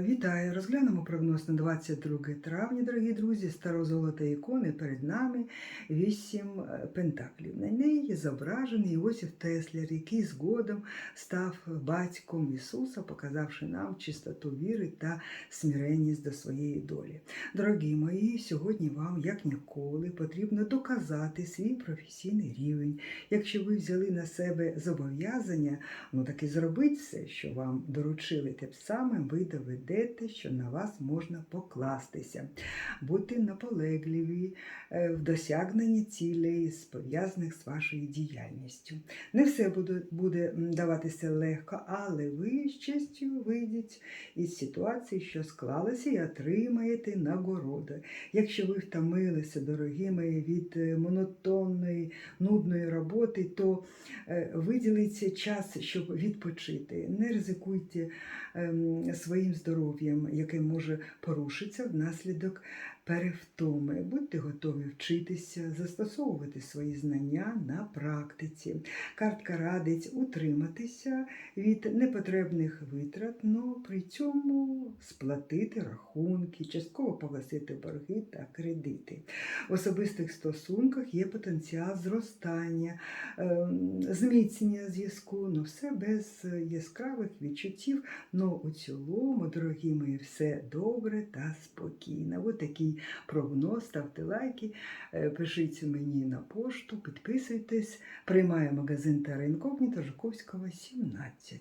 Вітаю! Розглянемо прогноз на 22 травня, дорогі друзі. Старозолота ікони перед нами вісім е, пентаклів. На неї зображений Іосиф Теслер, який згодом став батьком Ісуса, показавши нам чистоту віри та смиренність до своєї долі. Дорогі мої, сьогодні вам, як ніколи, потрібно доказати свій професійний рівень. Якщо ви взяли на себе зобов'язання, ну так і зробіть все, що вам доручили, тим самим ви доведете, що на вас можна покластися. Будьте наполегливі е, в досягненні цілей, пов'язаних з вашою діяльністю. Не все буде, буде даватися легко, але ви з честю вийдіть із ситуації, що склалася, і отримаєте нагороду. Якщо ви втомилися, дорогі мої, від е, монотонної, нудної роботи, то е, виділіть час, щоб відпочити. Не ризикуйте ем, своїм здоров'ям, яке може порушитися внаслідок перевтоми. Будьте готові вчитися, застосовувати свої знання на практиці. Картка радить утриматися від непотребних витрат, але при цьому сплатити рахунки, частково погасити борги та кредити. В особистих стосунках є потенціал зростання, ем, зміцнення зв'язку, але все без яскравих відчуттів. Ну, у цілому, дорогі мої, все добре та спокійно. Ось такий прогноз. Ставте лайки, е, пишіть мені на пошту, підписуйтесь. Приймає магазин Тара Інкогніта Жуковського, 17.